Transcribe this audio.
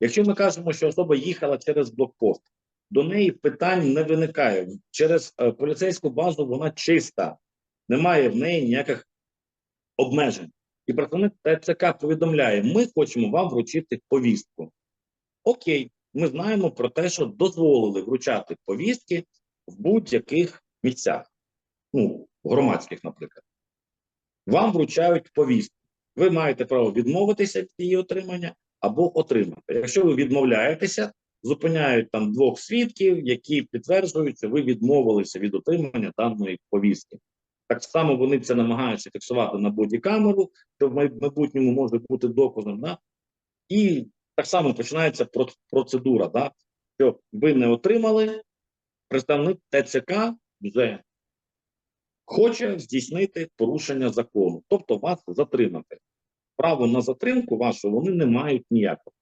Якщо ми кажемо, що особа їхала через блокпост, до неї питань не виникає. Через е, поліцейську базу вона чиста, немає в неї ніяких обмежень. І представник ТЦК повідомляє: ми хочемо вам вручити повістку. Окей, ми знаємо про те, що дозволили вручати повістки в будь-яких місцях, ну, громадських, наприклад. Вам вручають повістку. Ви маєте право відмовитися від її отримання або отримати. Якщо ви відмовляєтеся, зупиняють там двох свідків, які підтверджують, що ви відмовилися від отримання даної повістки. Так само вони це намагаються фіксувати на бодікамеру, що в майбутньому може бути доказом. Да? І так само починається процедура, да? що ви не отримали, представник ТЦК вже хоче здійснити порушення закону, тобто вас затримати. Право на затримку вашу вони не мають ніякого.